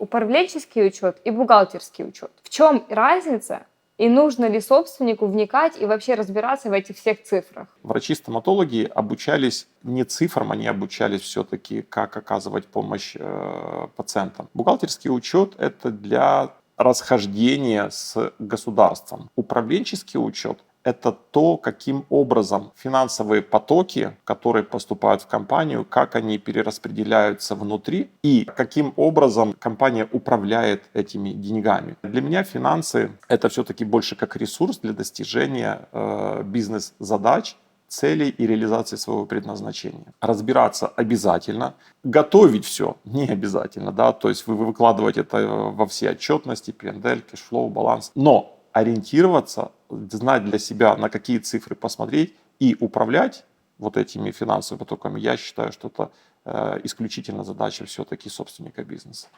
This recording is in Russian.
управленческий учет и бухгалтерский учет. В чем разница и нужно ли собственнику вникать и вообще разбираться в этих всех цифрах? Врачи-стоматологи обучались не цифрам, они обучались все-таки, как оказывать помощь э, пациентам. Бухгалтерский учет – это для расхождения с государством. Управленческий учет это то, каким образом финансовые потоки, которые поступают в компанию, как они перераспределяются внутри и каким образом компания управляет этими деньгами. Для меня финансы это все-таки больше как ресурс для достижения э, бизнес-задач, целей и реализации своего предназначения. Разбираться обязательно, готовить все не обязательно, да, то есть вы выкладываете это во все отчетности, P&L, кэшфлоу, баланс, но ориентироваться, знать для себя, на какие цифры посмотреть и управлять вот этими финансовыми потоками, я считаю, что это э, исключительно задача все-таки собственника бизнеса.